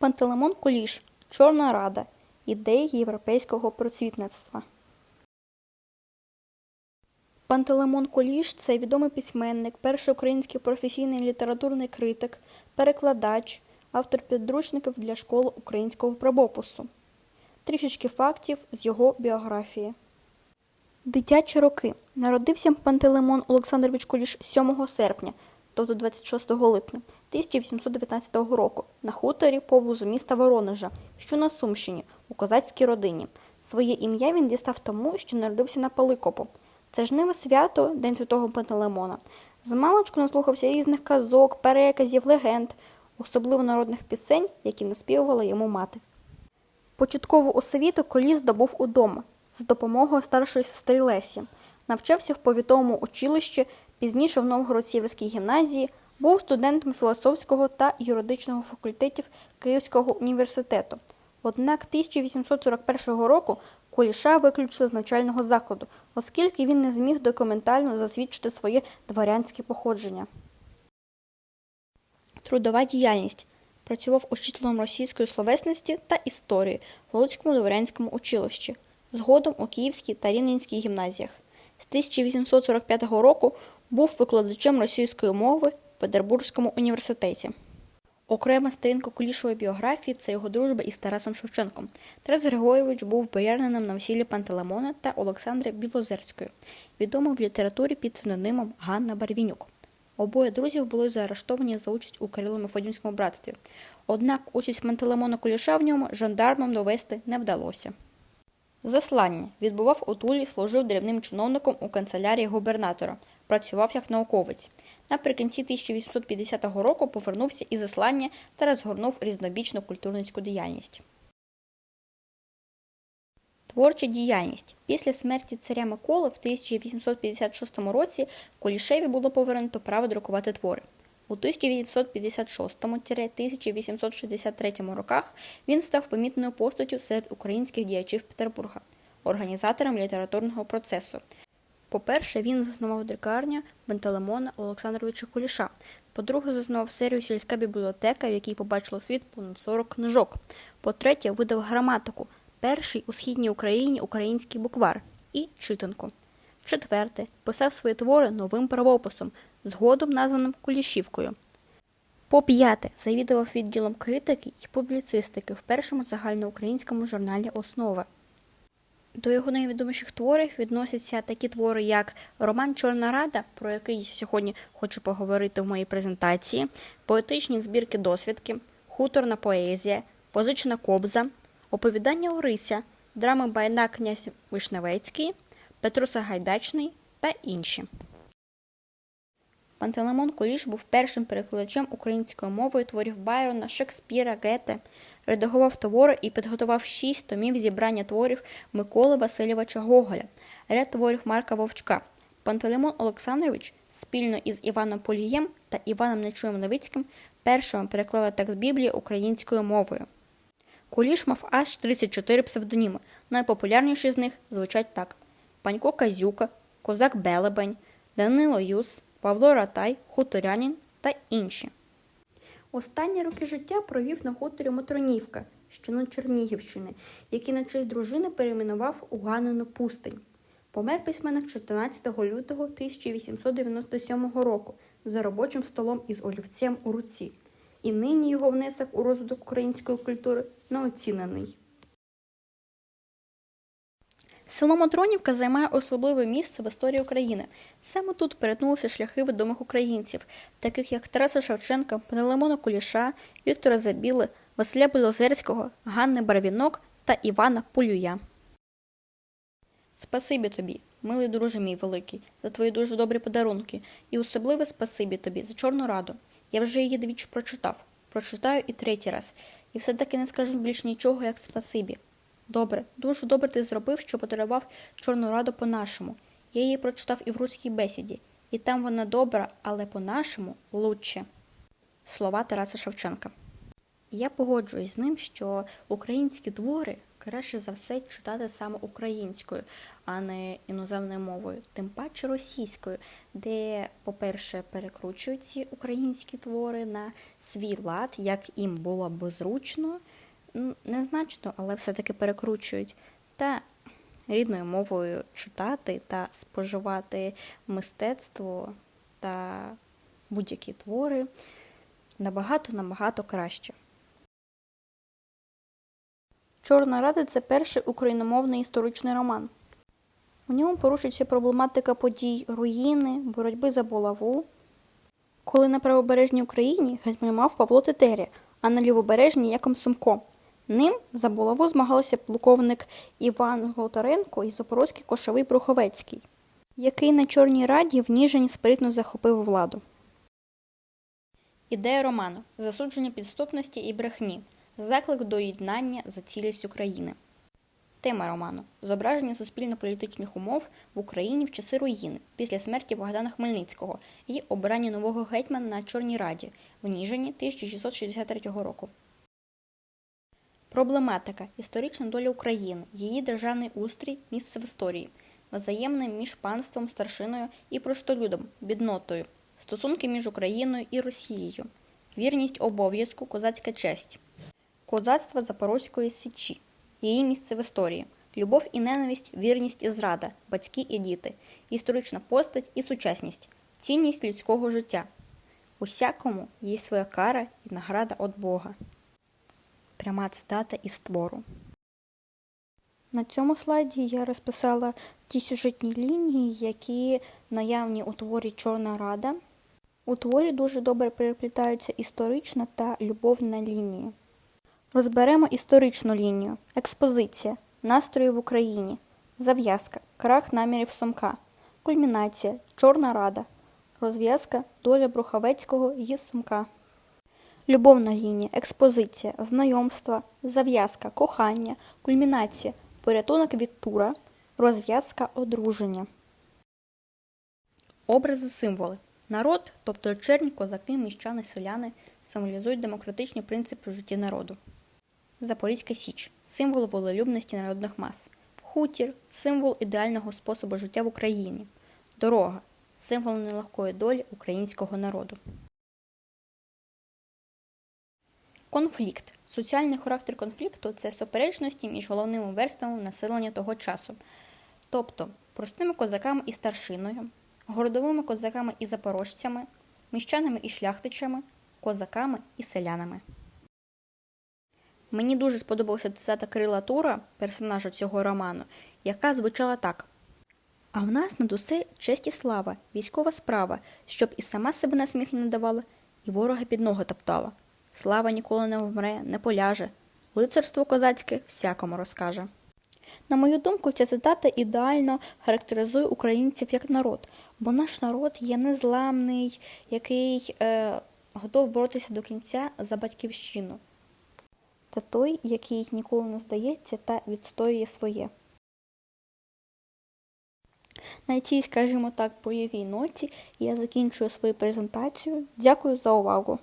Пантелеймон Куліш Чорна Рада. Ідеї європейського просвітництва. Пантелеймон Куліш це відомий письменник, перший український професійний літературний критик, перекладач, автор підручників для школи українського правопису. Трішечки фактів з його біографії. Дитячі роки. Народився Пантелеймон Олександрович Куліш 7 серпня, тобто 26 липня 1819 року на хуторі поблизу міста Воронежа, що на Сумщині, у козацькій родині. Своє ім'я він дістав тому, що народився на Паликопу. Це жниве свято, День Святого Пантелеймона. Змалечку наслухався різних казок, переказів, легенд, особливо народних пісень, які наспівувала йому мати. Початкову освіту Коліс здобув удома з допомогою старшої сестри Лесі. Навчався в повітовому училищі, пізніше в Новгород-Сіверській гімназії, був студентом філософського та юридичного факультетів Київського університету. Однак 1841 року Куліша виключили з навчального закладу, оскільки він не зміг документально засвідчити своє дворянське походження. Трудова діяльність. Працював учителем російської словесності та історії в Луцькому дворянському училищі, згодом у Київській та Рівненській гімназіях. З 1845 року був викладачем російської мови Петербурзькому університеті. Окрема сторінка Кулішової біографії це його дружба із Тарасом Шевченком. Тарас Григорьович був боярином на весіллі Пантелеймона та Олександри Білозерської, відомий в літературі під псевдонимом Ганна Барвінюк. Обоє друзів були заарештовані за участь у Кирило-Мефодіївському братстві. Однак участь Пантелеймона Куліша в ньому жандармам довести не вдалося. Заслання відбував у Тулі, служив дрібним чиновником у канцелярії губернатора, працював як науковець. Наприкінці 1850 року повернувся із заслання та розгорнув різнобічну культурницьку діяльність. Творча діяльність. Після смерті царя Миколи в 1856 році Кулішеві було повернуто право друкувати твори. У 1856-1863 роках він став помітною постаттю серед українських діячів Петербурга, організатором літературного процесу. По-перше, він заснував друкарню Пантелеймона Олександровича Куліша. По-друге, заснував серію Сільська бібліотека, в якій побачило світ понад 40 книжок. По-третє, видав граматику, перший у східній Україні український буквар і читанку. Четверте, писав свої твори новим правописом, згодом названим Кулішівкою. По п'яте, завідував відділом критики і публіцистики в першому загальноукраїнському журналі Основа. До його найвідоміших творів відносяться такі твори, як Роман Чорна Рада, про який сьогодні хочу поговорити в моїй презентації, поетичні збірки досвідки, хуторна поезія, позична кобза, оповідання Орися, драми Байна князь Вишневецький, Петро Сагайдачний та інші. Пантелеймон Куліш був першим перекладачем українською мовою творів Байрона, Шекспіра, Гете, редагував твори і підготував шість томів зібрання творів Миколи Васильовича Гоголя, ряд творів Марка Вовчка. Пантелеймон Олександрович спільно із Іваном Полієм та Іваном Нечуєм Левицьким першими переклали текст Біблії українською мовою. Куліш мав аж 34 псевдоніми. Найпопулярніші з них звучать так: Панько Казюка, Козак Белебень, Данило Юс, Павло Ратай, Хуторянин та інші. Останні роки життя провів на хуторі Мотронівка, що на Чернігівщини, який на честь дружини перейменував у Ганину пустень. Помер письменник 14 лютого 1897 року за робочим столом із олівцем у руці. І нині його внесок у розвиток української культури неоцінений. Село Матронівка займає особливе місце в історії України. Саме тут перетнулися шляхи відомих українців, таких як Тараса Шевченка, Пантелеймона Куліша, Віктора Забіли, Василя Білозерського, Ганни Барвінок та Івана Полюя. Спасибі тобі, милий друже мій великий, за твої дуже добрі подарунки, і особливе спасибі тобі за Чорну Раду. Я вже її двічі прочитав, прочитаю і третій раз, і все-таки не скажу більш нічого, як спасибі. Добре, дуже добре ти зробив, що подарував Чорну Раду по-нашому. Я її прочитав і в руській бесіді, і там вона добра, але по-нашому лучше. Слова Тараса Шевченка. Я погоджуюсь з ним, що українські твори краще за все читати саме українською, а не іноземною мовою, тим паче російською, де, по-перше, перекручують ці українські твори на свій лад, як їм було б зручно, незначно, але все-таки перекручують. Та рідною мовою читати та споживати мистецтво та будь-які твори набагато-набагато краще. Чорна рада це перший україномовний історичний роман. У ньому порушується проблематика подій руїни, боротьби за булаву. Коли на правобережній Україні гетьманував Павло Тетеря, а на лівобережній Яком Сумко. Ним за булаву змагалися полковник Іван Голтаренко і запорозький кошовий Бруховецький, який на Чорній Раді в Ніжині спритно захопив владу. Ідея роману засудження підступності і брехні, заклик до єднання за цілість України. Тема роману зображення суспільно-політичних умов в Україні в часи руїни після смерті Богдана Хмельницького і обрання нового гетьмана на Чорній Раді в Ніжині 1663 року. Проблематика. Історична доля України, її державний устрій, місце в історії, взаємне між панством, старшиною і простолюдом, біднотою, стосунки між Україною і Росією, вірність обов'язку, козацька честь, козацтво Запорозької Січі, її місце в історії, любов і ненависть, вірність і зрада, батьки і діти, історична постать і сучасність, цінність людського життя. Усякому є своя кара і награда від Бога. Пряма цитата із твору. На цьому слайді я розписала ті сюжетні лінії, які наявні у творі Чорна Рада. У творі дуже добре переплітаються історична та любовна лінії. Розберемо історичну лінію, експозиція, настрої в Україні, зав'язка, крах намірів Сумка, кульмінація, Чорна Рада, розв'язка, доля Бруховецького і Сумка. Любовна лінія, експозиція, знайомства, зав'язка, кохання, кульмінація, порятунок від тура, розв'язка, одруження. Образи символи. Народ, тобто черні, козаки, міщани, селяни, символізують демократичні принципи в житті народу. Запорізька Січ символ волелюбності народних мас. Хутір символ ідеального способу життя в Україні. Дорога символ нелегкої долі українського народу. Конфлікт. Соціальний характер конфлікту це суперечності між головними верствами населення того часу, тобто простими козаками і старшиною, городовими козаками і запорожцями, міщанами і шляхтичами, козаками і селянами. Мені дуже сподобалася цитата Кирила Тура, персонажа цього роману, яка звучала так. А в нас над усе честь і слава, військова справа, щоб і сама себе на сміх не давала, і ворога під ноги топтала. Слава ніколи не вмре, не поляже, лицарство козацьке всякому розкаже. На мою думку, ця цитата ідеально характеризує українців як народ, бо наш народ є незламний, який е, готов боротися до кінця за батьківщину, та той, який ніколи не здається та відстоює своє. На цій, скажімо так, бойовій ноті я закінчую свою презентацію. Дякую за увагу!